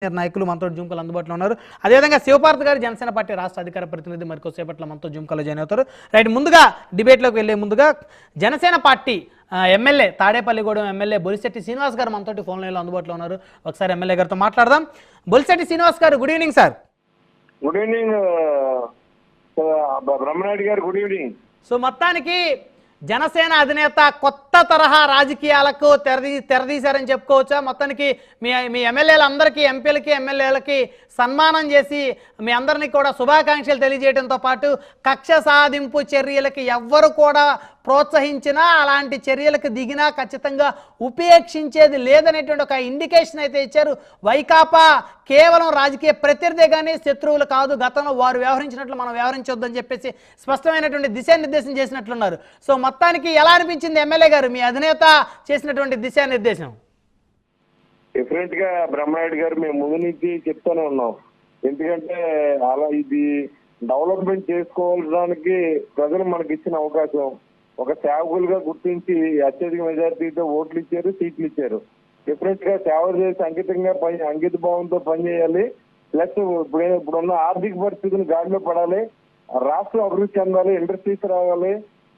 Senior నాయకులు మనతో జూమ్కలు అందుబాటులో ఉన్నారు. అదేవిధంగా శివపార్త్ గారు జనసేన పార్టీ రాష్ట్ర అధికార ప్రతినిధి మరికొద్దిసేపట్లో మనతో జూమ్కలో జాయిన్ అవుతారు. రైట్ ముందుగా డిబేట్లోకి వెళ్ళే ముందుగా Janasena party MLA Tadepalligudem MLA Bolisetti Srinivas గారు మనతోటి ఫోన్ లైన్లో అందుబాటులో ఉన్నారు. ఒకసారి ఎమ్మెల్యే గారితో మాట్లాడదాం. బొలిశెట్టి శ్రీనివాస్ గారు good evening sir good evening Brahmanaidu గారు గుడ్ ఈవినింగ్ సో మొత్తానికి జనసేన అధినేత కొత్త తరహా రాజకీయాలకు తెరదీ తెరదీశారని చెప్పుకోవచ్చా? మొత్తానికి మీ మీ ఎమ్మెల్యేలందరికీ ఎంపీలకి ఎమ్మెల్యేలకి సన్మానం చేసి మీ అందరినీ కూడా శుభాకాంక్షలు తెలియజేయడంతో పాటు కక్ష సాధింపు చర్యలకి ఎవ్వరు కూడా ప్రోత్సహించినా అలాంటి చర్యలకు దిగినా ఖచ్చితంగా ఉపేక్షించేది లేదనేటువంటి ఒక ఇండికేషన్ అయితే ఇచ్చారు. వైకాపా కేవలం రాజకీయ ప్రత్యర్థే కానీ శత్రువులు కాదు. గతంలో వారు వ్యవహరించినట్లు మనం వ్యవహరించొద్దని చెప్పేసి స్పష్టమైనటువంటి దిశానిర్దేశం చేసినట్లున్నారు. సో మొత్తానికి ఎలా అనిపించింది ఎమ్మెల్యే గారు? మీ అధినేత చేసినటువంటి దిశానిర్దేశం? డిఫరెంట్గా బ్రహ్మనాయుడు గారు మేము ముందు నుంచి చెప్తూనే ఉన్నాం. ఎందుకంటే అలా ఇది డెవలప్మెంట్ చేసుకోవడానికి ప్రజలు మనకి ఇచ్చిన అవకాశం. ఒక సేవకులుగా గుర్తించి అత్యధిక మెజారిటీతో ఓట్లు ఇచ్చారు సీట్లు ఇచ్చారు డిఫరెంట్గా సేవ చేసి అంకితంగా పని అంకిత భావంతో పనిచేయాలి ప్లస్ ఇప్పుడు ఇప్పుడున్న ఆర్థిక పరిస్థితిని గాడిలో పడాలి. రాష్ట్రం అభివృద్ధి చెందాలి ఇండస్ట్రీస్ రావాలి.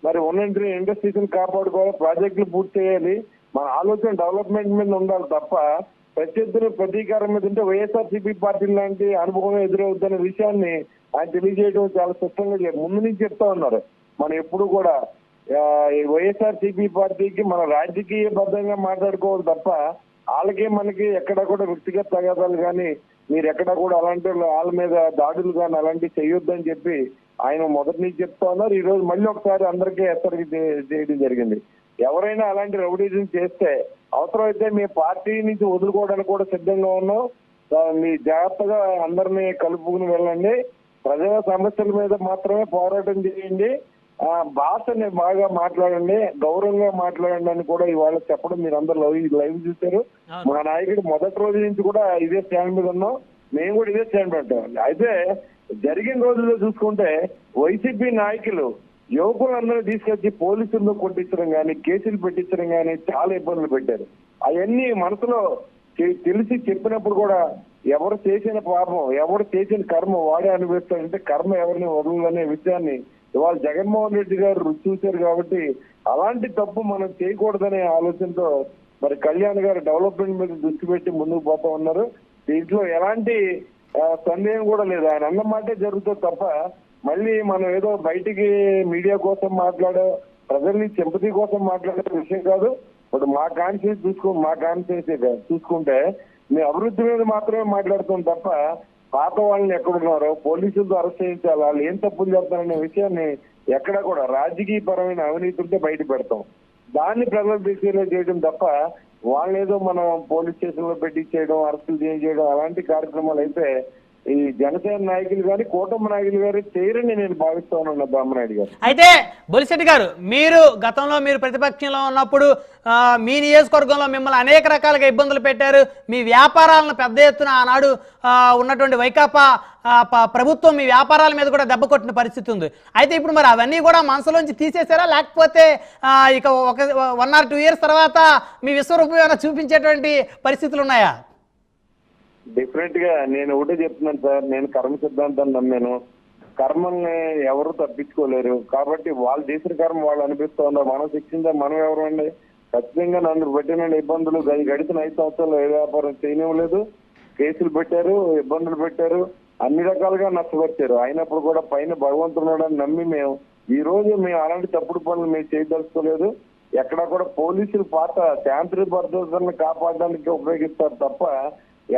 మరి ఉన్న ఇండస్ట్రీస్ కాపాడుకోవాలి ప్రాజెక్టులు పూర్తి చేయాలి. మన ఆలోచన డెవలప్మెంట్ మీద ఉండాలి తప్ప ప్రత్యర్థులు ప్రతీకారం మీద ఉంటే వైఎస్ఆర్సీపీ పార్టీ లాంటి అనుభవం ఎదురవుతున్న విషయాన్ని ఆయన తెలియజేయడం చాలా స్పష్టంగా ముందు నుంచి చెప్తా ఉన్నారు. మనం ఎప్పుడు కూడా వైఎస్ఆర్ సిపి పార్టీకి మన రాజకీయ బద్ధంగా మాట్లాడుకోవాలి తప్ప వాళ్ళకి మనకి ఎక్కడ కూడా వ్యక్తిగత తగాదాలు కానీ మీరు ఎక్కడ కూడా అలాంటి వాళ్ళ మీద దాడులు కానీ అలాంటివి చేయొద్దని చెప్పి ఆయన మొదటి నుంచి చెప్తా ఉన్నారు. ఈ రోజు మళ్ళీ ఒకసారి అందరికీ హెచ్చరిక చేయడం జరిగింది. ఎవరైనా అలాంటి రౌడీజం చేస్తే అవసరమైతే మీ పార్టీ నుంచి వదులుకోవడానికి కూడా సిద్ధంగా ఉన్నాం. మీ జాగ్రత్తగా అందరినీ కలుపుకుని వెళ్ళండి. ప్రజల సమస్యల మీద మాత్రమే పోరాటం చేయండి. భాషని బాగా మాట్లాడండి గౌరవంగా మాట్లాడండి అని కూడా ఇవాళ చెప్పడం మీరు అందరు లైవ్ లైవ్ చూశారు. మా నాయకుడు మొదటి రోజు నుంచి కూడా ఇదే స్టాండ్ మీద ఉన్నాం. మేము కూడా ఇదే స్టాండ్ పెట్టాం అయితే జరిగిన రోజుల్లో చూసుకుంటే వైసీపీ నాయకులు యువకులందరూ తీసుకొచ్చి పోలీసుల్లో కొట్టించడం కానీ కేసులు పెట్టించడం కానీ చాలా ఇబ్బందులు పెట్టారు. అవన్నీ మనసులో తెలిసి చెప్పినప్పుడు కూడా ఎవరు చేసిన పాపం ఎవరు చేసిన కర్మ వాడే అనుభవిస్తాడంటే కర్మ ఎవరిని వదలదనే విషయాన్ని ఇవాళ జగన్మోహన్ రెడ్డి గారు రుచి చూశారు కాబట్టి అలాంటి తప్పు మనం చేయకూడదనే ఆలోచనతో మరి కళ్యాణ్ గారు డెవలప్మెంట్ మీద దృష్టి పెట్టి ముందుకు పోతా ఉన్నారు. దీంట్లో ఎలాంటి సందేహం కూడా లేదు. ఆయన అన్న మాటే జరుగుతుంది తప్ప మళ్ళీ మనం ఏదో బయటికి మీడియా కోసం మాట్లాడో ప్రజల్ని సింపతి కోసం మాట్లాడే విషయం కాదు. ఇప్పుడు మా కాన్షియస్ చూసుకో మా కాన్షియస్ చూసుకుంటే మీ అభివృద్ధి మీద మాత్రమే మాట్లాడుతాం తప్ప పాత వాళ్ళని ఎక్కడున్నారో పోలీసులతో అరెస్ట్ చేయించాలి వాళ్ళు ఏం తప్పులు చేస్తారనే విషయాన్ని ఎక్కడ కూడా రాజకీయ పరమైన అవినీతి ఉంటే బయట పెడతాం. దాన్ని ప్రజల దృష్టిలో చేయడం తప్ప వాళ్ళేదో మనం పోలీస్ స్టేషన్లో పెట్టించేయడం అరెస్టులు చేయడం అలాంటి కార్యక్రమాలు అయితే ఈ జనసేన నాయకులు గాని కూటమి నాయకులు గారు చేయరని నేను భావిస్తా ఉన్నాను బ్రహ్మనాయుడు గారు. అయితే బొలిశెట్టి గారు మీరు గతంలో మీరు ప్రతిపక్షంలో ఉన్నప్పుడు మీ నియోజకవర్గంలో మిమ్మల్ని అనేక రకాలుగా ఇబ్బందులు పెట్టారు. మీ వ్యాపారాలను పెద్ద ఎత్తున ఆనాడు ఆ, ఉన్నటువంటి వైకాపా ప్రభుత్వం మీ వ్యాపారాల మీద కూడా దెబ్బ కొట్టిన పరిస్థితి ఉంది. అయితే ఇప్పుడు మరి అవన్నీ కూడా మనసులోంచి తీసేసారా లేకపోతే ఇక ఒక వన్ ఆర్ టూ ఇయర్స్ తర్వాత మీ విశ్వరూపం ఏమైనా చూపించేటువంటి పరిస్థితులు ఉన్నాయా? డిఫరెంట్గా నేను ఒకటే చెప్తున్నాను సార్ నేను కర్మ సిద్ధాంతాన్ని నమ్మాను. కర్మల్ని ఎవరు తప్పించుకోలేరు. కాబట్టి వాళ్ళు చేసిన కర్మ వాళ్ళు అనిపిస్తూ ఉన్నారు. మనం శిక్షిందా మనం ఎవరు అండి? ఖచ్చితంగా నన్ను పెట్టిన ఇబ్బందులు గడిచిన ఐదు సంవత్సరాలు ఏ వ్యాపారం చేయనివ్వలేదు. కేసులు పెట్టారు ఇబ్బందులు పెట్టారు. అన్ని రకాలుగా నష్టపరిచారు. అయినప్పుడు కూడా పైన భగవంతుడు నమ్మి మేము ఈ రోజు మేము అలాంటి తప్పుడు పనులు మేము చేయదలుచుకోలేదు. ఎక్కడ కూడా పోలీసులు పాత శాంతి భద్రతను కాపాడడానికి ఉపయోగిస్తారు తప్ప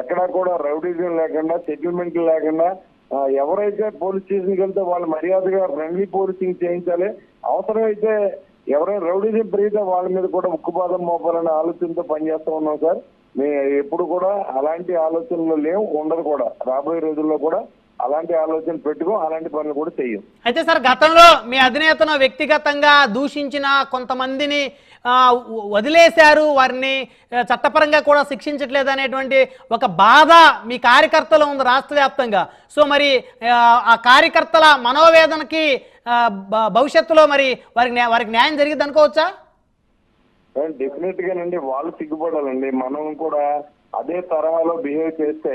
ఎక్కడా కూడా రౌడీజం లేకుండా సెటిల్మెంట్ లేకుండా ఎవరైతే పోలీస్ స్టేషన్కి వెళ్తే వాళ్ళు మర్యాదగా ఫ్రెండ్లీ పోలీసింగ్ చేయించాలి. అవసరమైతే ఎవరైనా రౌడీజం పెరిగితే వాళ్ళ మీద కూడా ఉక్కుపాదం మోపాలనే ఆలోచనతో పనిచేస్తా ఉన్నాం సార్. మేము ఎప్పుడు కూడా అలాంటి ఆలోచనలు లేవు ఉండదు కూడా. రాబోయే రోజుల్లో కూడా అలాంటి ఆలోచన పెట్టుకో అలాంటి పనులు కూడా చేయం అయితే సార్ గతంలో మీ అధినేతను వ్యక్తిగతంగా దూషించిన కొంతమందిని వదిలేశారు వారిని చట్టపరంగా కూడా శిక్షించట్లేదు అనేటువంటి ఒక బాధ మీ కార్యకర్తలు ఉంది రాష్ట్ర వ్యాప్తంగా సో మరి ఆ, కార్యకర్తల మనోవేదనకి భవిష్యత్తులో మరి వారికి వారికి న్యాయం జరిగింది అనుకోవచ్చా? డెఫినెట్ గానండి వాళ్ళు సిగ్గుపడాలండి. మనం కూడా అదే తరహాలో బిహేవ్ చేస్తే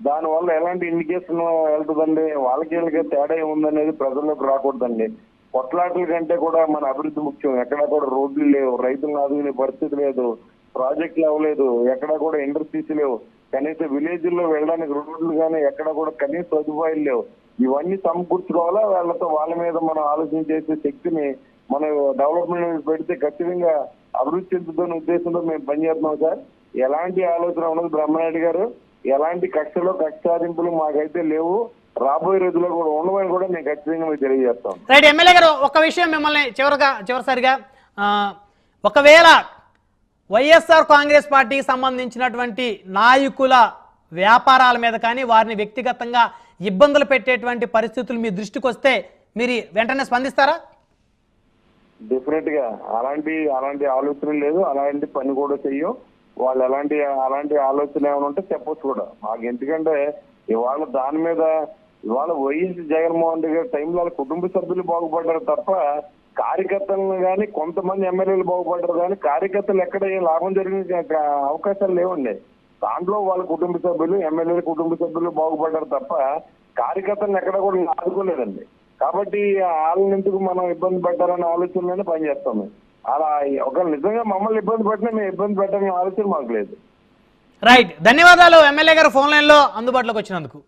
దాని వల్ల ఎలాంటి ఇండికేషన్ వెళ్తుందండి? వాళ్ళకి వీళ్ళకి తేడా ఏముందనేది ప్రజల్లోకి రాకూడదండి. కొట్లాటల కంటే కూడా మన అభివృద్ధి ముఖ్యం. ఎక్కడా కూడా రోడ్లు లేవు రైతులను ఆదుకునే పరిస్థితి లేదు ప్రాజెక్టులు అవ్వలేదు ఎక్కడా కూడా ఇండస్ట్రీస్ లేవు. కనీసం విలేజ్ల్లో వెళ్ళడానికి రోడ్లు కానీ ఎక్కడ కూడా కనీస సదుపాయాలు లేవు. ఇవన్నీ సమకూర్చుకోవాలా? వాళ్ళతో వాళ్ళ మీద మనం ఆలోచన చేసే శక్తిని మనం డెవలప్మెంట్ పెడితే ఖచ్చితంగా అభివృద్ధి చెందుతున్న ఉద్దేశంతో మేము పనిచేస్తున్నాం సార్. ఎలాంటి ఆలోచన ఉన్నది బ్రహ్మనాయుడు గారు. ఎలాంటి కక్షలో కక్ష సాధింపులు మాకైతే లేవు. రాబోయే రోజుల్లో కూడా ఉండవని కూడా మేము ఖచ్చితంగా మీకు తెలియజేస్తాం రైట్ ఎమ్మెల్యే గారు ఒక విషయం మిమ్మల్ని చివరిగా చివరిసారిగా ఒకవేళ వైఎస్ఆర్ కాంగ్రెస్ పార్టీకి సంబంధించినటువంటి నాయకుల వ్యాపారాల మీద కానీ వారిని వ్యక్తిగతంగా ఇబ్బందులు పెట్టేటువంటి పరిస్థితులు మీ దృష్టికి వస్తే మీరు వెంటనే స్పందిస్తారా? డెఫినెట్గా. అలాంటి అలాంటి ఆలోచన లేదు. అలాంటి పని కూడా చెయ్యం. వాళ్ళు ఎలాంటి అలాంటి ఆలోచన ఏమైనా ఉంటే చెప్పొచ్చు కూడా. మాకు ఎందుకంటే ఇవాళ దాని మీద ఇవాళ వైఎస్ జగన్మోహన్ రెడ్డి గారి టైంలో వాళ్ళ కుటుంబ సభ్యులు బాగుపడ్డారు తప్ప కార్యకర్తలను కానీ కొంతమంది ఎమ్మెల్యేలు బాగుపడ్డారు కానీ కార్యకర్తలు ఎక్కడ ఏ లాభం జరిగిన అవకాశాలు లేవండి. దాంట్లో వాళ్ళ కుటుంబ సభ్యులు ఎమ్మెల్యేల కుటుంబ సభ్యులు బాగుపడ్డారు తప్ప కార్యకర్తలను ఎక్కడ కూడా ఆదుకోలేదండి. కాబట్టి వాళ్ళని ఎందుకు మనం ఇబ్బంది పెట్టాలనే ఆలోచనలోనే పనిచేస్తాం అలా ఒక నిజంగా మమ్మల్ని ఇబ్బంది పెట్టినా మేము ఇబ్బంది పెట్టాలనే ఆలోచన మాకు లేదు. రైట్ ధన్యవాదాలు ఎమ్మెల్యే గారు ఫోన్ లైన్లో అందుబాటులోకి వచ్చినందుకు.